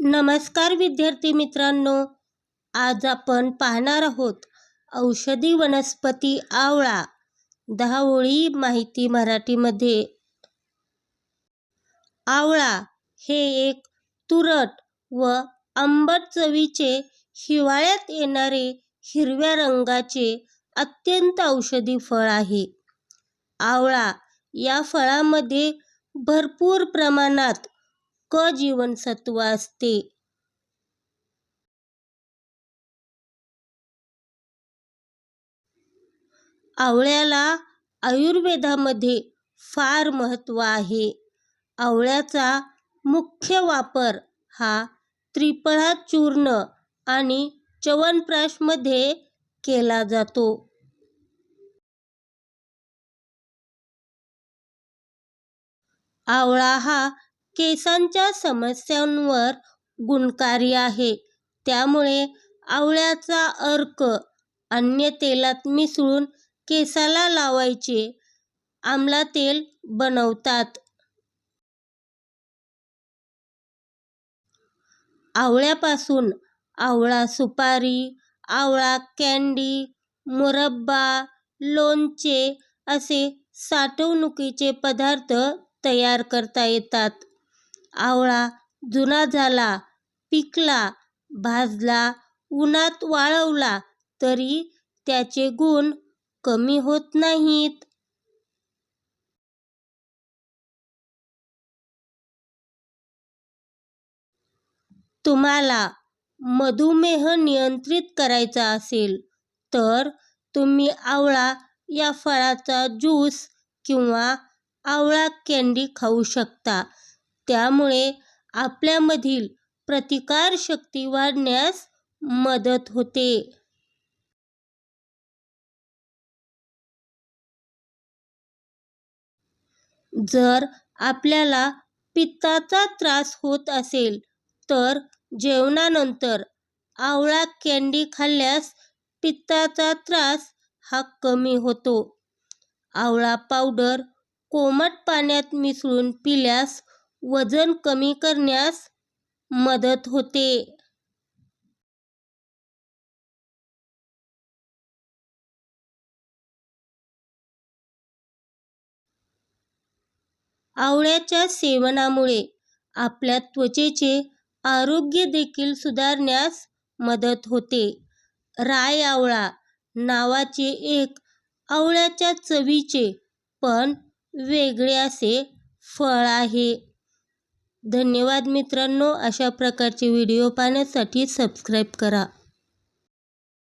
नमस्कार विद्यार्थी मित्रांनो आज आपण पाहणार आहोत औषधी वनस्पती आवळा दहा ओळी माहिती मराठीमध्ये. आवळा हे एक तुरट व आंबट चवीचे हिवाळ्यात येणारे हिरव्या रंगाचे अत्यंत औषधी फळ आहे. आवळा या फळामध्ये भरपूर प्रमाणात क जीवनसत्व असते. आवळ्याला आयुर्वेदामध्ये फार महत्त्व आहे. आवळ्याचा मुख्य वापर हा त्रिपळा चूर्ण आणि च्यवनप्राशमध्ये केला जातो. आवळा हा केसांच्या समस्यांवर गुणकारी आहे. त्यामुळे आवळ्याचा अर्क अन्य तेलात मिसळून केसाला लावायचे आमला तेल बनवतात. आवळ्यापासून आवळा सुपारी आवळा कँडी मुरब्बा लोणचे असे साठवणुकीचे पदार्थ तयार करता येतात. आवळा जुना झाला पिकला भाजला उन्हात वाळवला तरी त्याचे गुण कमी होत नाहीत. तुम्हाला मधुमेह नियंत्रित करायचा असेल तर तुम्ही आवळा या फळाचा ज्यूस किंवा आवळा कँडी खाऊ शकता. त्यामुळे आपल्यामधील प्रतिकारशक्ती वाढण्यास मदत होते. जर आपल्याला पित्ताचा त्रास होत असेल तर जेवणानंतर आवळा कँडी खाल्ल्यास पित्ताचा त्रास हा कमी होतो. आवळा पावडर कोमट पाण्यात मिसळून पिल्यास वजन कमी करण्यास मदत होते. आवळ्याच्या सेवनामुळे आपल्या त्वचेचे आरोग्य देखील सुधारण्यास मदत होते. राय आवळा नावाचे एक आवळ्याच्या चवीचे पण वेगळे असे फळ आहे. धन्यवाद मित्रांनो. अशा प्रकारचे व्हिडिओ पाहण्यासाठी सबस्क्राईब करा.